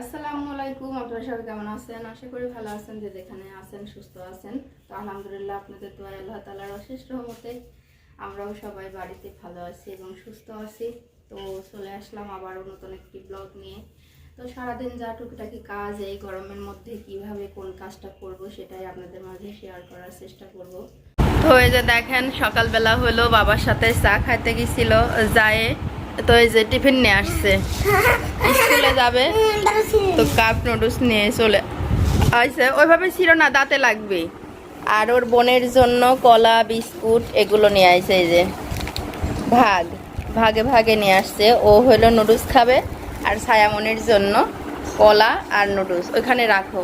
আসসালামু আলাইকুম, আপনারা সবাই কেমন আছেন? আশা করি ভালো আছেন, যে যেখানে আছেন, সুস্থ আছেন। তো আলহামদুলিল্লাহ, আপনাদের দোয়া আল্লাহ তালার অশেষ রহমতে আমরাও সবাই বাড়িতে ভালো আছি এবং সুস্থ আছি। তো চলে আসলাম আবারও নতুন একটি ব্লগ নিয়ে। তো সারাদিন যা টুকিটাকি কাজ, এই গরমের মধ্যে কীভাবে কোন কাজটা করব, সেটাই আপনাদের মাঝে শেয়ার করার চেষ্টা করব। তো এই যে দেখেন, সকালবেলা হলো, বাবার সাথে চা খাইতে গেছিল, যায় তো এই যে টিফিন নিয়ে আসছে। স্কুলে যাবে, তো কাপ নুডলস নিয়ে চলে। আসছে ওইভাবে ছিল না, দাঁতে লাগবে আর ওর বোনের জন্য কলা, বিস্কুট, এগুলো নিয়ে আসছে এই যে। ভাগ, ভাগে ভাগে নিয়ে আসছে। ও হলো নুডলস খাবে, আর ছায়ামনির জন্য কলা আর নুডলস। ওইখানে রাখো।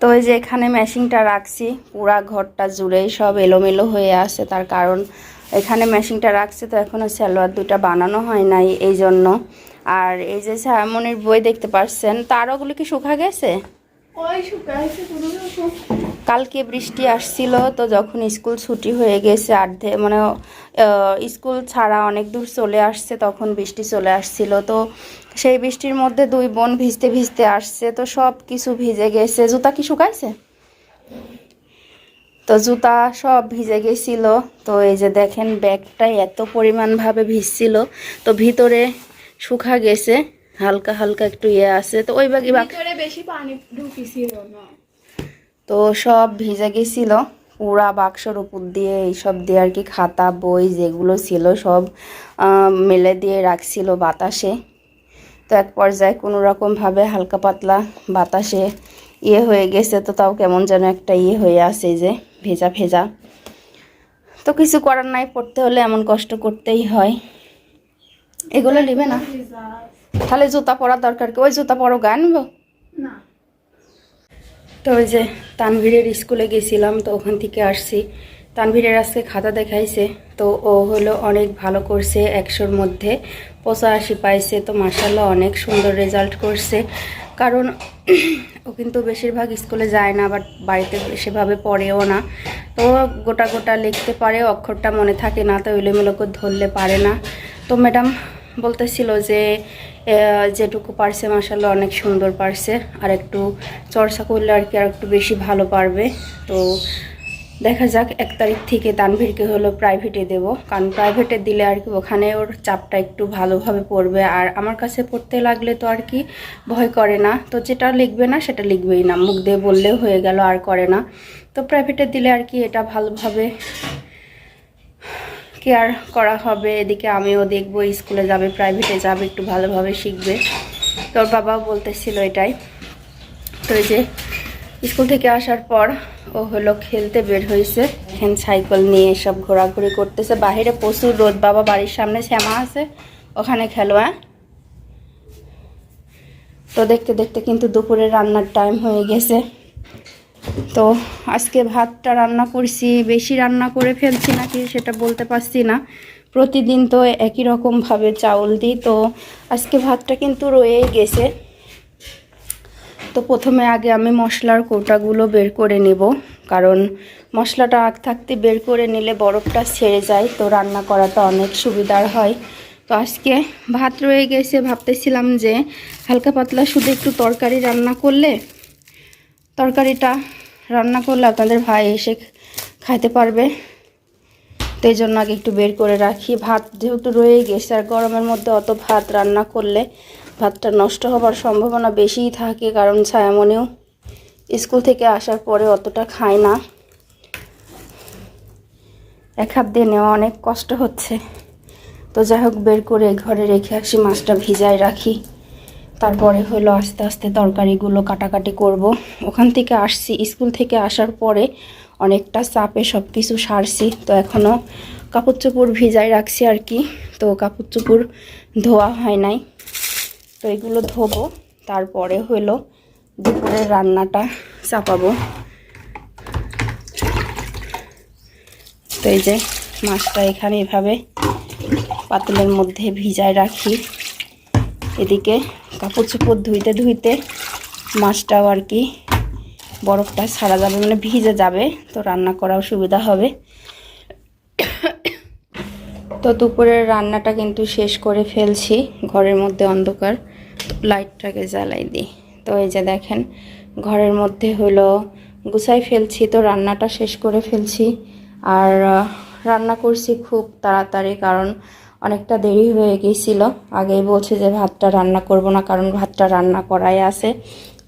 তো ওই যে এখানে মেশিনটা রাখছি, পুরা ঘরটা জুড়েই সব এলোমেলো হয়ে আছে। তার কারণ এখানে মেশিনটা রাখছে তো এখনও সালোয়ার দুটা বানানো হয় নাই এই জন্য আর এই যে সায়ামনির বই দেখতে পাচ্ছেন তার ওগুলো কি শুকা গেছে? কালকে বৃষ্টি আসছিল তো যখন স্কুল ছুটি হয়ে গেছে আর্ধে মানে স্কুল ছাড়া অনেক দূর চলে আসছে তখন বৃষ্টি চলে আসছিল। তো সেই বৃষ্টির মধ্যে দুই বোন ভিজতে ভিজতে আসছে তো সব কিছু ভিজে গেছে। জুতা কি শুকাইছে? তো জুতা সব ভিজে গেছিল। তো এই যে দেখেন ব্যাগটা এত পরিমাণভাবে ভিজছিল। তো ভিতরে শুকা গেছে হালকা হালকা একটু ইয়ে আছে। তো ওই ভিতরে বেশি পানি ঢুকিছিল না। তো সব ভিজে গেছিল। পুরা বাক্সর উপর দিয়ে এইসব দিয়ে আর কি খাতা বই যেগুলো ছিল সব মেলে দিয়ে রাখছিল বাতাসে। তো এক পর্যায়ে কোনো রকমভাবে হালকা পাতলা বাতাসে ইয়ে হয়ে গেছে। তো তাও কেমন যেন একটা ইয়ে হয়ে আছে যে। ভেজা ভেজা। তো কিছু করার নাই পড়তে হলে এমন কষ্ট করতেই হয়। এগুলো নেবে না। তাহলে জুতা পরার দরকার কি? ওই জুতা পরো আনব? না। তো ওই যে তানভীরের স্কুলে গেছিলাম তো ওখান থেকে আসছি। তানভীরের আজকে খাতা দেখাইছে তো ও হলো অনেক ভালো করছে একশোর মধ্যে। পঁচাশি পাইছে তো মাসাল্লাহ অনেক সুন্দর রেজাল্ট করছে। কারণ ও কিন্তু বেশিরভাগ স্কুলে যায় না, বাট বাড়িতে সেভাবে পড়েও না। তো গোটা গোটা লিখতে পারে, অক্ষরটা মনে থাকে না, তো এলোমেলো করে ধরলে পারে না। তো ম্যাডাম বলতেছিল যে যেটুকু পারছে মাসাল্লাহ অনেক সুন্দর পারছে, আর একটু চর্চা করলে আর কি আর একটু বেশি ভালো পারবে। তো দেখা যাক, এক তারিখ থেকে তানভীরকে হলো প্রাইভেটে দেব। কারণ প্রাইভেটে দিলে আর কি ওখানে ওর চাপটা একটু ভালোভাবে পড়বে। আর আমার কাছে পড়তে লাগলে তো আর কি ভয় করে না। তো যেটা লিখবে না, সেটা লিখবেই না। মুখ দিয়ে বললেও হয়ে গেল, আর করে না। তো প্রাইভেটে দিলে আর কি এটা ভালোভাবে কেয়ার করা হবে। এদিকে আমিও দেখব, স্কুলে যাবে প্রাইভেটে যাবে, একটু ভালোভাবে শিখবে। তোর বাবাও বলতেছিল এটাই। তো এই যে স্কুল থেকে আসার পর ও হলো খেলতে বের হয়েছে। এখান সাইকেল নিয়ে সব ঘোরাঘুরি করতেছে। বাইরে প্রচুর রোদ। বাবা বাড়ির সামনে শ্যামা আছে। ওখানে খেলো হ্যাঁ? তো দেখতে দেখতে কিন্তু দুপুরে রান্নার টাইম হয়ে গেছে। তো আজকে ভাতটা রান্না করছি। বেশি রান্না করে ফেলছি নাকি সেটা বলতে পারছি না। প্রতিদিন তো একই রকমভাবে চাউল দিই। তো আজকে ভাতটা কিন্তু রয়েই গেছে। তো প্রথমে আগে আমি মশলার কৌটাগুলো বের করে নেব, কারণ মশলাটা আগ থাকতে বের করে নিলে বরফটা ছেড়ে যায়, তো রান্না করাটা অনেক সুবিধার হয়। তো আজকে ভাত রয়ে গেছে, ভাবতেছিলাম যে হালকা পাতলা শুধু একটু তরকারি রান্না করলে তরকারিটা রান্না করলে আপনাদের ভাই এসে খাইতে পারবে। তো এই জন্য আগে একটু বের করে রাখি। ভাত যেহেতু রয়ে গেছে, আর গরমের মধ্যে অত ভাত রান্না করলে ভাতটা নষ্ট হবার সম্ভাবনা বেশিই থাকে কারণ ছায়ামনেও স্কুল থেকে আসার পরে অতটা খায় না। এক হাত দিয়ে নেওয়া অনেক কষ্ট হচ্ছে। তো যাই হোক, বের করে ঘরে রেখে আসি, মাছটা ভিজায় রাখি। তারপরে হলো আস্তে আস্তে তরকারিগুলো কাটাকাটি করব। ওখান থেকে আসছি। স্কুল থেকে আসার পরে অনেকটা চাপে সব কিছু সারছি। তো এখনও কাপড় চোপড় ভিজায় রাখছি আর কি। তো কাপড় চোপড় ধোয়া হয় নাই। তো এগুলো ধোবো, তারপরে হলো দুপুরের রান্নাটা চাপাবো। তো এই যে মাছটা এখানে এভাবে পাতলের মধ্যে ভিজায় রাখি। এদিকে কাপড় চোপড় ধুইতে ধুইতে মাছটাও আর কি বরফটা ছাড়া যাবে মানে ভিজে যাবে, তো রান্না করাও সুবিধা হবে। তো দুপুরের রান্নাটা কিন্তু শেষ করে ফেলছি, ঘরের মধ্যে অন্ধকার। লাইটটাকে জ্বালাই দিই। তো এই যে দেখেন, ঘরের মধ্যে হলো গুছাই ফেলছি, তো রান্নাটা শেষ করে ফেলছি। আর রান্না করছি খুব তাড়াতাড়ি কারণ অনেকটা দেরি হয়ে গিয়েছিল আগেই বলছে যে ভাতটা রান্না করব না কারণ ভাতটা রান্না করাই আছে।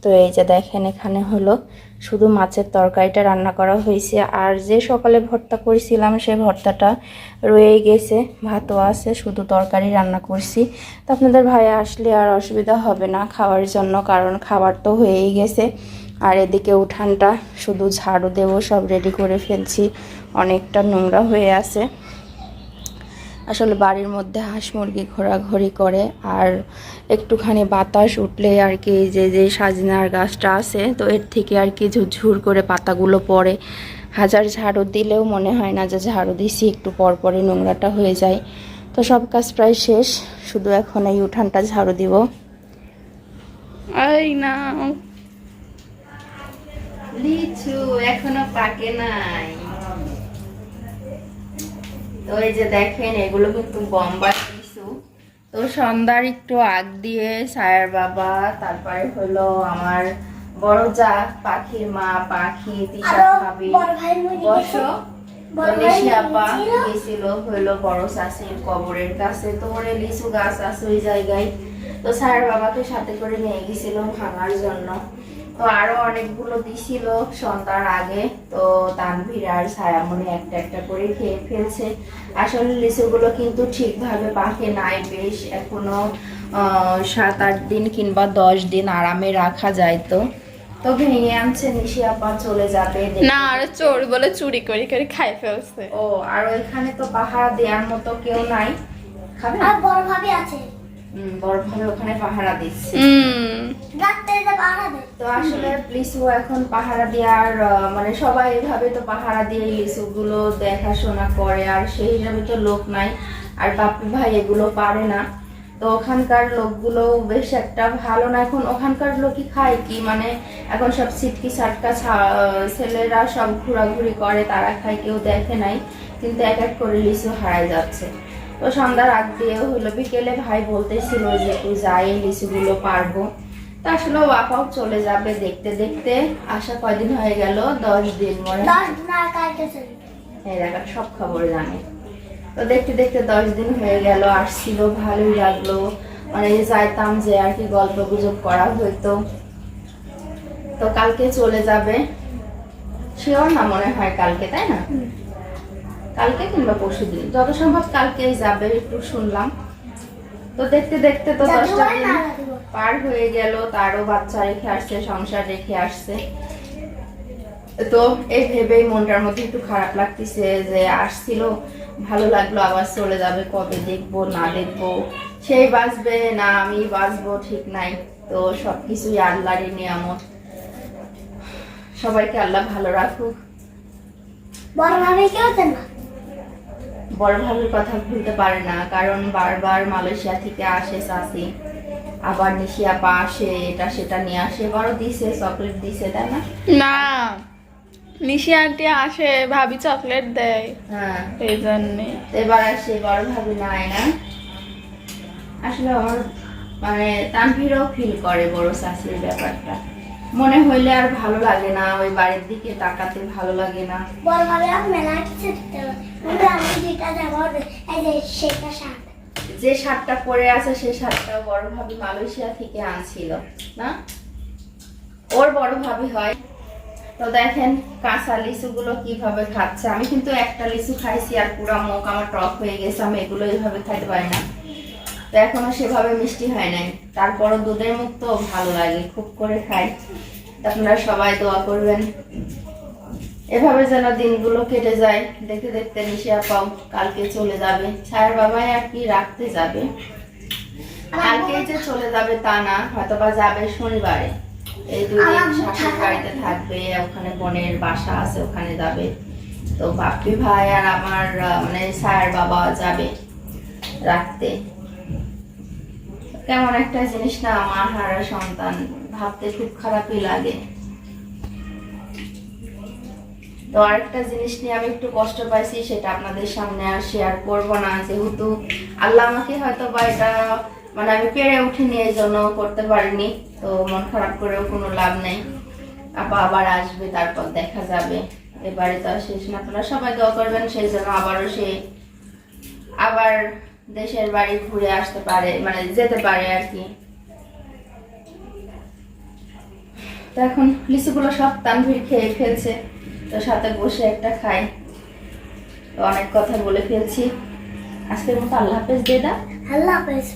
তো এই যে দেখেন এখানে হলো শুধু মাছের তরকারিটা রান্না করা হয়েছে। আর যে সকালে ভর্তা করেছিলাম, সে ভর্তাটা রয়ে গেছে। ভাতও আছে, শুধু তরকারি রান্না করছি। তো আপনাদের ভাই আসলে আর অসুবিধা হবে না খাওয়ার জন্য, কারণ খাবার তো হয়েই গেছে। আর এদিকে উঠানটা শুধু ঝাড়ু দেবো, সব রেডি করে ফেলছি। অনেকটা নোংরা হয়ে আছে। আসলে বাড়ির মধ্যে হাঁস মুরগি ঘোরাঘুরি করে আর একটুখানি বাতাস উঠলে আর কি যে যে সাজনার গাছটা আছে তো এর থেকে আর কি ঝুরঝুর করে পাতাগুলো পড়ে। হাজার ঝাড়ু দিলেও মনে হয় না যে ঝাড়ু দিছি একটু পর পরই নোংরাটা হয়ে যায়। তো সব কাজ প্রায় শেষ শুধু এখন এই উঠানটা ঝাড়ু দিব। এই না। লিচু এখনও পাকে নাই। তো এই যে দেখেন এগুলো কিন্তু তো সন্ধ্যার একটু আগ দিয়ে সায়ার বাবা তারপরে হলো আমার বড় যা পাখির মা পাখি তিশা ভাবি বসো। আপা গেছিল হইল বড় শাশির কবরের কাছে। তো ওরে লিচু গাছ আছে ওই জায়গায়। তো স্যার বাবাকে সাথে করে নিয়ে গেছিল ভাঙার জন্য। তো আরও অনেকগুলো দিছিল সন্ধ্যার আগে। তো তানভীর আর ছায়ামণি একটা একটা করে খেয়ে ফেলছে। আসলে লিচুগুলো কিন্তু ঠিকভাবে পাকে নাই বেশ এখনও আহ, সাত আট দিন কিংবা দশ দিন আরামে রাখা যায় তো। তো ভেঙে আনছে নিশি আপা চলে যাবে না আর চোর বলে চুরি করে করে খাই ফেলছে। ও আর ওইখানে তো পাহারা দেওয়ার মতো কেউ নাই। খাবে? আর বড় ভাবি আছে। বড় ভাবে ওখানে পাহারা দিচ্ছে। হুম। ডাক্তারিতে পাহারা দেয়। তো আসলে লিচু এখন পাহারা দেওয়ার মানে সবাই এভাবে তো পাহারা দিয়ে লিচুগুলো দেখাশোনা করে আর সেই হিসাবে তো লোক নাই আর বাপি ভাই এগুলো পারে না। তো ওখানকার লোকগুলো বেশ একটা ভালো না এখন ওখানকার লোকই খায় কি? মানে এখন সব সিটকি সাটকা ছা- ছেলেরা সব ঘোরাঘুরি করে তারা খায় কেউ দেখে নাই কিন্তু এক এক করে লিচু হারায় যাচ্ছে। তো সন্ধ্যার আগ দিয়ে হলো বিকেলে ভাই বলতেছিল যে একটু যাই লিচুগুলো পারব। তা আসলে ও আপাও চলে যাবে দেখতে দেখতে আসা কয়দিন হয়ে গেল দশ দিন মনে হয়। দেখা সব খবর জানে। তো দেখতে দেখতে দশ দিন হয়ে গেল আসছিল ভালোই লাগল। মানে যাইতাম যে আর কি গল্প গুজব করা হইতো। তো কালকে চলে যাবে। শিওর না মনে হয় কালকে তাই না? কালকে কিংবা পরশু দিন যত সম্ভব কালকেই যাবে একটু শুনলাম। তো দেখতে দেখতে তো দশটা দিন? পার হয়ে গেল তারও বাচ্চা রেখে আসছে সংসার রেখে আসছে। তো এই ভেবেই মনটার মধ্যে একটু খারাপ লাগতেছে যে আসছিল ভালো লাগল আবার চলে যাবে কবে দেখব না দেখব। সেই বাঁচবে না আমি বাঁচবো ঠিক নাই তো সব সবকিছুই আল্লাহরই নিয়ামত। সবাইকে আল্লাহ ভালো রাখুক। বড় ভাবি কেউ না। বড় ভাবির কথা ভুলতে পারে না কারণ বারবার মালয়েশিয়া থেকে আসে চাষি আবার নিশিয়া পা আসে এটা সেটা নিয়ে আসে এবারও দিছে চকলেট দিছে তাই না? না নিশি আন্টি আসে ভাবি চকলেট দেয়। হ্যাঁ। এই জন্যে এবার আসে বড় ভাবি নাই না। আসলে আমার মানে তানভীরও ফিল করে বড় শাশুড়ির ব্যাপারটা। মনে হইলে আর ভালো লাগে না ওই বাড়ির দিকে তাকাতে ভালো লাগে না। ভাবি আর মেলা কিছু দিতে হবে। আমি দুইটা জামা এই যে সেটা শার্ট যে শার্টটা পরে আছে সেই শার্টটা বড় ভাবি মালয়েশিয়া থেকে আনছিল না? ওর বড় ভাবি হয়। তো দেখেন কাঁচা লিচুগুলো কীভাবে খাচ্ছে। আমি কিন্তু একটা লিচু খাইছি আর পুরা মুখ আমার টক হয়ে গেছে আমি এগুলো এইভাবে খাইতে পারি না। তো এখনও সেভাবে মিষ্টি হয় নাই। তারপরও দুধের মুখ তো ভালো লাগে, খুব করে খাই। আপনারা সবাই দোয়া করবেন। এভাবে যেন দিনগুলো কেটে যায় দেখতে দেখতে নিশিয়া পাও কালকে চলে যাবে। ছায়ার বাবাই আর কি রাখতে যাবে। কালকে যে চলে যাবে তা না হয়তো বা যাবে শনিবারে। এই দুদিন শাশুড় বাড়িতে থাকবে, ওখানে বোনের বাসা আছে, ওখানে যাবে। তো বাপ্পি ভাই আর আমার মানে ছায়ার বাবা যাবে রাখতে। কেমন একটা জিনিস না আমার হারা সন্তান ভাবতে খুব খারাপই লাগে। তো আরেকটা জিনিস নিয়ে আমি একটু কষ্ট পাইছি, সেটা আপনাদের সামনে আর শেয়ার করব না। যেহেতু আল্লাহ আমাকে হয়তো বা এটা মানে আমি পেরে উঠিনি এই জন্য করতে পারিনি। তো মন খারাপ করেও কোনো লাভ নেই। আপা আবার আসবে, তারপর দেখা যাবে। এবারে তো শেষ না। আপনারা সবাই দোয়া করবেন, সেই জন্য আবারও সে আবার দেশের বাড়ি ঘুরে আসতে পারে মানে যেতে পারে আর কি। তো এখন লিচুগুলো সব তানভীর খেয়ে ফেলছে, তো সাথে বসে একটা খাই তো অনেক কথা বলে ফেলছি। আজকের মতো আল্লাহ হাফেজ দেদা আল্লাহ হাফেজ।